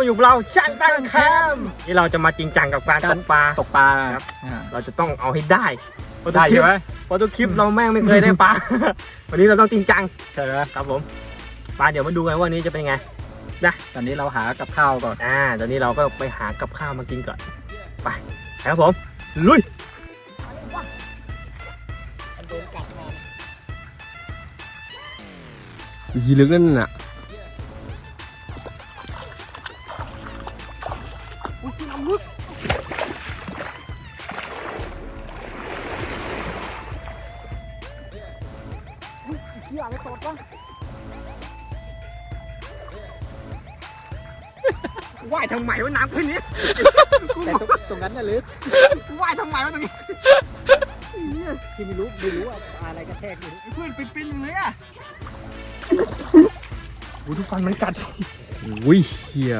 มาอยู่กับเราช่างตั้งแคมป์ที่เราจะมาจริงจังกับการตกปลาตกปลาครับอ่าเราจะต้องเอาให้ได้เพราะทุกได้คลิใช่ปไหมเพราะทุกคลิปเราแม่งไม่เคยได้ปลาวันนี้เราต้องจริงจังใช่ไหมครับผมปลาเดี๋ยวมาดูกันว่าวันนี้จะเป็นไงตอนนี้เราหากับข้าวก่อนอ่าตอนนี้เราก็ไปหากับข้าวมากินก่อนไปไปครับผมลุยยีลึกนั่นน่ะ ว่ายทำไมวะน้ำแค่นี้แต่ตรงตรงนั้นน่ะลึกว่ายทำไมวะตรงนี้ที่ไม่รู้ไม่รู้ว่าปลาอะไรกระแทกอยู่เพื่อนเป็นๆเลยอะโอ้ดูฟันมันกัดอุ้ยเฮีย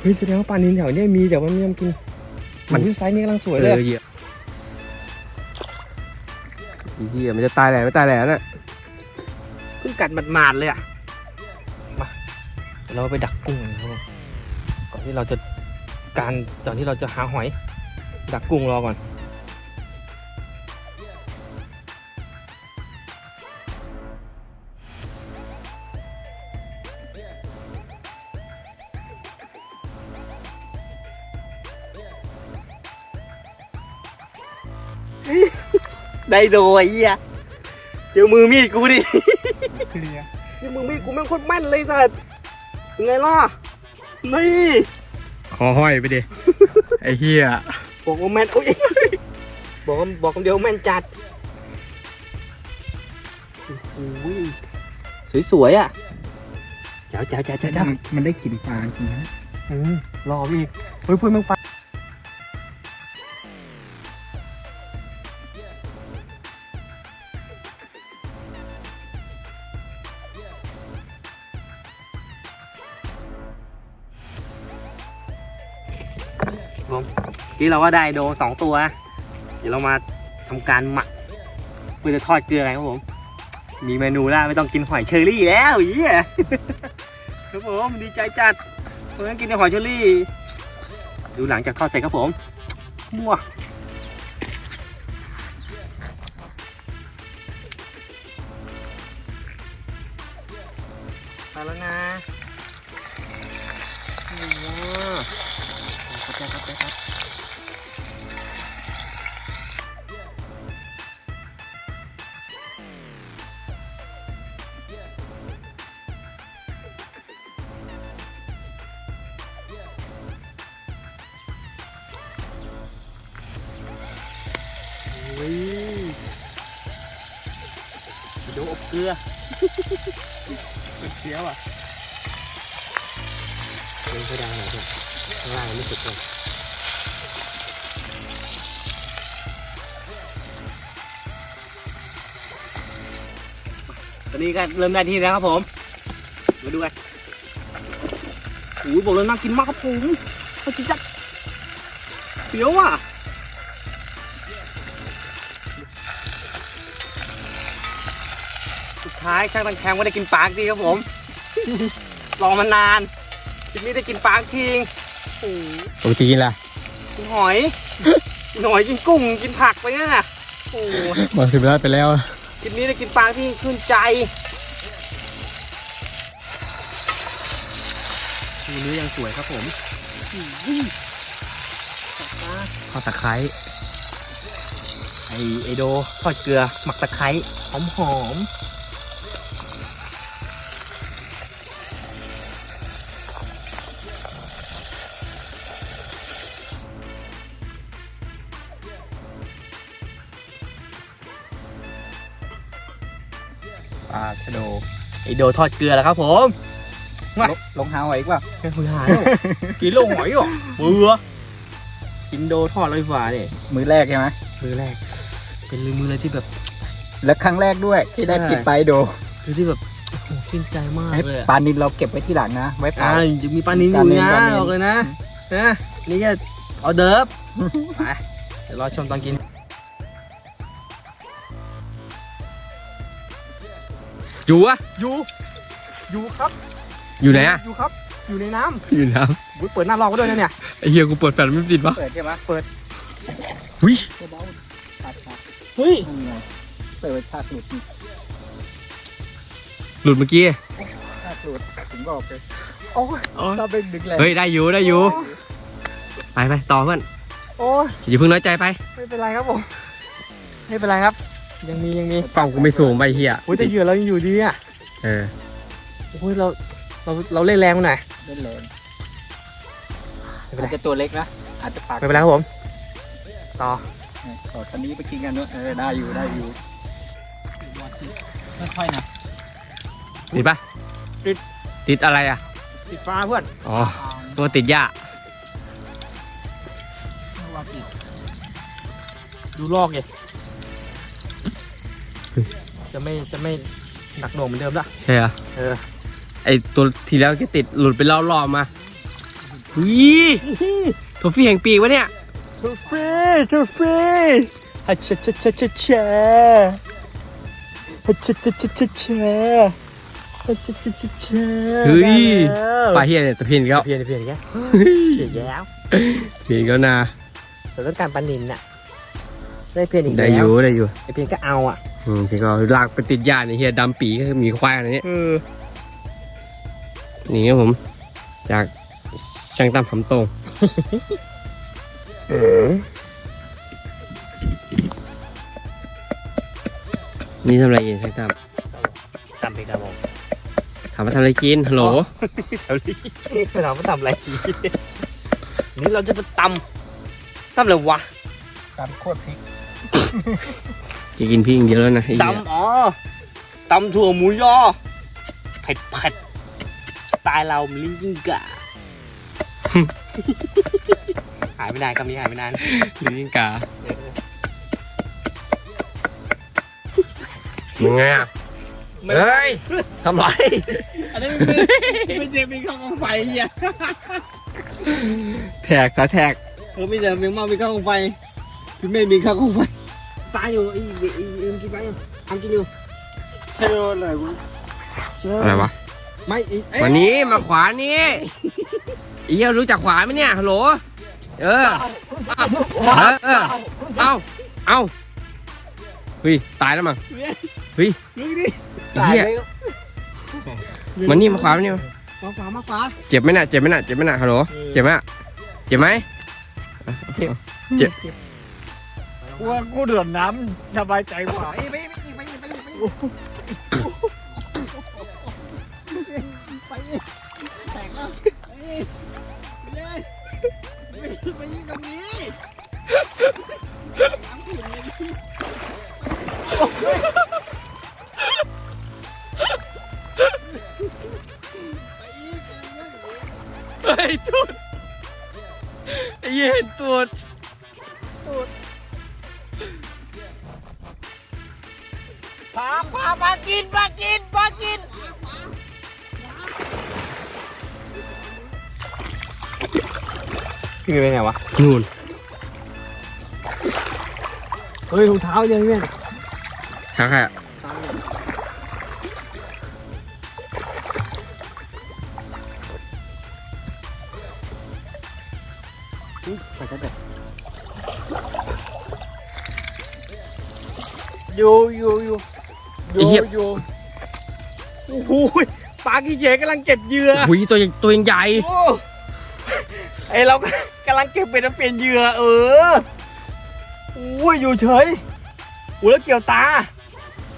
เฮ้ยแสดงว่าปลานินแถวเนี้ยมีแต่ว่าไม่ยอมกิน มันที่ไซส์นี้กำลังสวยเอเลยอเฮียไอ้เฮียมันจะตายแหล่ไม่ตายแหล่น่ะเพิ่ง กัดหมาดๆเลยอะมาเราไปดักกุ้งกันครับผมก่อนที่เราจะการก่อนที่เราจะหาหอย ดักกุ้งรอก่อนได้โดยเหี้ยเจอมือมีดกูดิ เคลียร์เจอมือมีดกูแม่งโคตรแม่นเลยสัตว์เป็นไงล่ะ นี่คอห้อยไปดิ ไอ้เฮียบอกว่าแม่นอุ้ยบอกว่าบอกคำเดียวแม่นจัดโอ้โหสวยๆอะเจ้าเจ้าเจ้าเจ้าเจ้ามันมันได้กลิ่นปลาจริงนะอืมรออีกเฮ้ยเพื่อนมึงฟังผ ที่เราก็ได้โดสองตัว เดี๋ยวเรามาทำการหมักเพื่อจะทอดเกลือไงครับผม มีเมนูแล้วไม่ต้องกินหอยเชอรี่แล้วอี๋ครับผมดีใจจัดเพราะงั้นกินแต่หอยเชอรี่ ดูหลังจากทอดเสร็จครับผมมั่ว ลือเป็นเสียวอะเดินไปดังหน่อยเถอะข้างล่างมันไม่สุดเลยตอนนี้ก็เริ่มได้ที่แล้วครับผม มาดูกันโอ้ยบอกเลยน่ากินมากครับผมน่ากินจัดเสียวอะ ท้ายช่างตังแคมก็ได้กินปลาทีครับผม รอมานานทีนี้ได้กินปลาทีงโอ้โหปกติกินอะไรกินหอยกินหอยกินกุ้งกินผักไปงั้นน่ะโอ้โหบอกสิบล้านไปแล้วคลิปนี้ได้กินปลาที่ชื่นใจทีนี้ยังสวยครับผมอื้อปลาข้าวตะไคร้ไอไอโดทอดเกลือ หมักตะไคร้หอมหอม โดทอดเกลือแล้วครับผมลงลงหาหอยอีกว่าแค่คุยหายกินโลหอยเหรอเบื่อกินโดทอดเลยฝ่าเนี่ยมือแรกใช่ไหมมือแรก เป็นมือเลยที่แบบ และครั้งแรกด้วยที่ได้ใช่กินไปโดคือที่แบบโอ้โหชื่นใจมากให้เลยอะปลานินเราเก็บไว้ที่หลังนะ ไว้เผาอ่ายังมีปลานินอยู่ปลานิลนะปลานิลบอกเลยนะนะนี่ก็ออเดิร์ฟไปเดี๋ยวรอชมตอนกิน อยู่อะอยู่ อยู่ครับ อยู่ไหนอะอยู่ครับ อยู่ในน้อยู่น้ำอุ๊ยเปิดหน้าลองไว้ด้วยนะเนี่ยำไอ้เหี้ยกูเปิดแฟลชไม่ติดวะเปิดใช่ไหมเปิดวิเบาๆตัดตัดเฮ้ยนี่ไงเปิดฉากหลุดนี่หลุดเมื่อกี้ฉากหลุดถึงบอกเลยโอ้ยถ้าเป็นดึกแรงเฮ้ยได้อยู่ได้อยู่ไปไปต่อเพื่อนโอ้ยอย่าเพิ่งน้อยใจไป ไม่เป็นไรครับผม ไม่เป็นไรครับ ยังมียังมีกล่องกูไม่สูงไปเฮียโอ้ยแต่เหยื่อเรายังอยู่ดีอะเออโอ้ยเราเราเราเล่นแรงไปหน่อยเล่นแรงไม่เป็นไรอาจจะตัวเล็กนะอาจจะปากไม่เป็นไรครับผมต่อขอคันนี้ไปกินกันด้วยเออได้อยู่ได้อยู่ค่อยๆนะติดปะติดอะไรอะติดฟ้าเพื่อนอ๋อตัวติดหญ้าว่าติดดูลอกเลย จะไม่จะไม่หนักหน่วงเหมือนเดิมละใช่เหรอเออไอตัวทีแล้วก็ติดหลุดไปรอบๆมายี่โทฟี่แห่งปีกวะเนี่ยทูฟี่ทูฟี่ฮัชชะชะชะชะชะฮัชชะชะชะชะชะฮัชชะชะชะชะเฮ้ยได้แล้วปลาเฮียเนี่ยตะเพียนอีกแล้วเพียนเพียนแกเพียนแล้วเพียนอีกแล้วนะแต่ต้องการปลานินน่ะ ได้เพียนอีกได้แล้อวยู่ได้อยู่ไอเพียนก็เอาอะอืมพี่ก็ลากไปติดหญ้าเนี่ยเฮียดำปีก็คือหมีควายอะไรเนี้ยเออนี่ครับผม จากช่างตั้มคำตรงเออนี่ทำอะไรกินช่างตั้มทำไปครับผมถามว่าทำอะไรกินฮัลโหลแถวนี้ไม่ถามว่าทำอะไรนี่เราจะไปตำตำอะไรวะตามโคตรพริก จะกินพี่อย่างเดียวแล้วนะไอ้เหี้ยตำอ๋อตำถั่วหมูยอเผ็ดเผ็ดสไตล์เรามันลิ้นกิ้งก่าหายไม่ได้คำนี้หายไม่นาน ลิ้นกิ้งกายังไงอะเฮ้ยทำไรอันนี้ไม่ไม่เจมีข้าวกองไฟเฮียแท็กตาแท็กเออไม่เจอมีมามีข้าวกองไฟคือไม่มีข้าวกองไฟ ตายอยู่ไอ้ไอ้ไอ้กินไปอยู่ทำกินอยู่เชื่อเลยกูเชื่ออะไรวะไม่ไอ้ไอ้วันนี้มาขวานี้ไอ้เหี้ยรู้จักขวาไหมเนี่ยฮัลโหลเออเออเออเอาเอาเฮ้ยตายแล้วมั้งเฮ้ยลึกดิไอ้เหี้ยมันนี่มาขวามานี่มามาขวามาขวาเจ็บไหมน่ะเจ็บไหมน่ะเจ็บไหมน่ะฮัลโหลเจ็บไหมน่ะเจ็บไหม กลัวกูเดือดน้ำสบายใจกว่าไปไปไปไปไปไปแตกแล้ว กินมากินมากินพี่ไปไหนวะนู่นเฮ้ยรองเท้ายังเนี่ยข้างใครอะใส่กระเด็ดอยู่อยู่อยู่ ไอ้เหี้ยอยู่โอ้โหปลากี่เยกำลังเก็บเหยื่อหุยตัวยังตัวยังใหญ่ โอ้ไอเราก็กำลังเก็บเป็ดมาเปลี่ยนเหยื่อเออโอ้ยอยู่เฉยโอ้แล้วเกี่ยวตา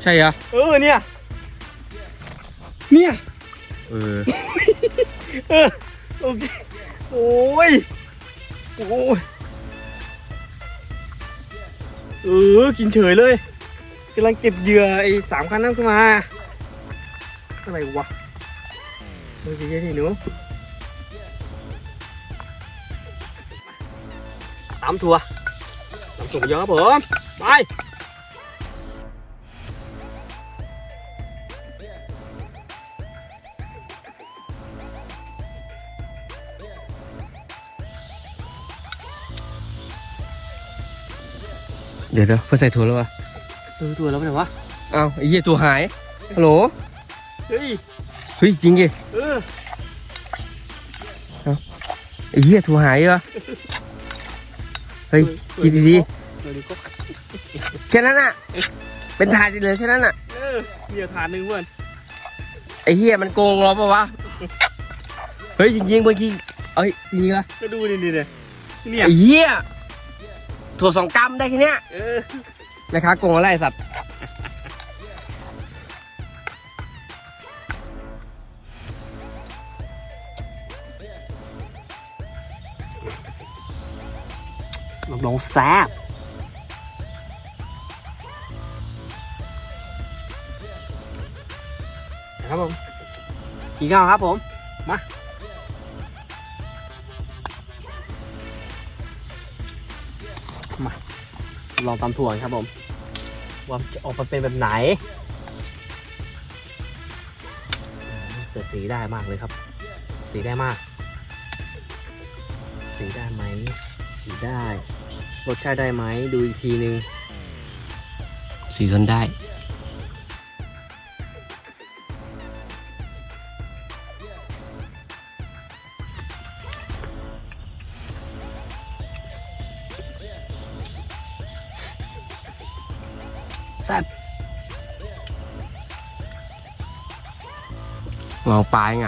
ใช่เหรอเออเนี่ย เนี่ยเออ เออโอเคโอ้ยโอ้ยเออกินเฉยเลย กำลังเก็บเหยื่อไอ้สามคันนั่นขึ้นมา อะไรวะเมื่อกี้นี่หนูตามทัวตามถั่วเยอะครับผมไปเดี๋ยวเดี๋ยวเพื่อใส่ถั่วแล้ววะ เออตัวแล้วไหนวะเอ้าไอ้เหี้ยตัวหายฮัลโหลเฮ้ยเฮ้ยจริงดิเออไอ้เหี้ยถูหายเหรอเฮ้ยคิดดีตัวนี้ก็ๆแค่นั้นอะ เป็นทานเลยแค่นั้นอะเออเหี้ยทานหนึ่งเพื่อนไอ้เหี้ยมันโกงเราปะวะเฮ้ยจริงๆเมื่อกี้เอ้ยจริงเหรอก็ดูนี่นี่เนี่ยเนี่ยไอ้เหี้ยถั่วสองกรัมได้แค่เนี้ยเออ นะคะโกงอะไรสัตว์รับรองแซ่บครับผมกินข้าวครับผม มา ลองตำถั่วนครับผม ว่าจะออกมาเป็นแบบไหน เกิดสีได้มากเลยครับ สีได้มาก สีได้ไหม สีได้ รสชาติได้ไหม ดูอีกทีนึง สีทนได้ ลองปลายไง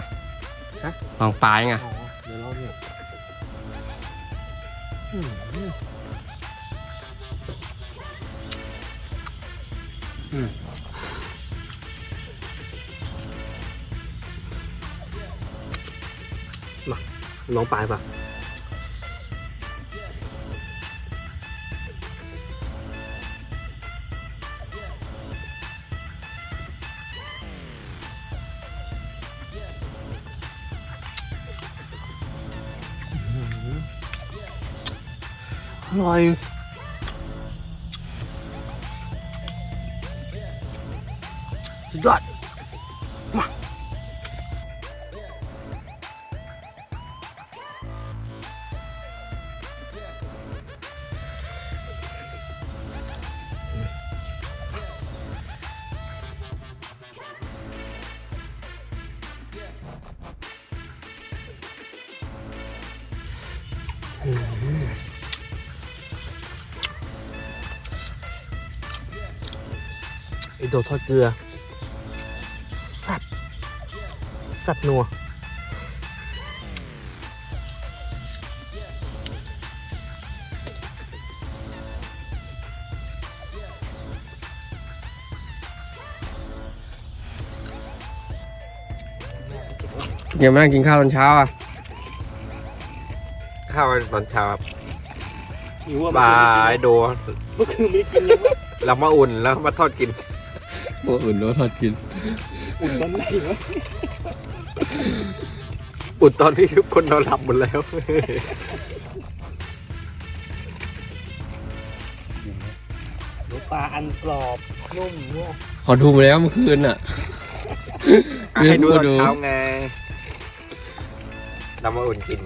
ฮะลองปลายไงอ๋อเดี๋ยวเราเนี่ยอืมอืมมาลองปลายป่ะ อร่อยสุดยอดมาไอ โดทอดเกลือ สับสับนัวเดี๋ยวมานั่งกินข้าวตอนเช้าอะ ข้าวตอนเช้าครับหิวอะปลาไอโดเมื่อคืนไม่ได้กินยังวะเรามาอุ่นแล้วมาทอดกิน โอ้อุ่นโดนทอดกิน อุ่นตอนไหนวะอุ่นตอนนี้ทุกคนนอนหลับหมดแล้วหนูปลาอันกรอบนุ่มเนี่ยขอดูไปแล้วเมื่อคืนอะให้ดูตอนดูเช้าไงเรามาอุ่นกิน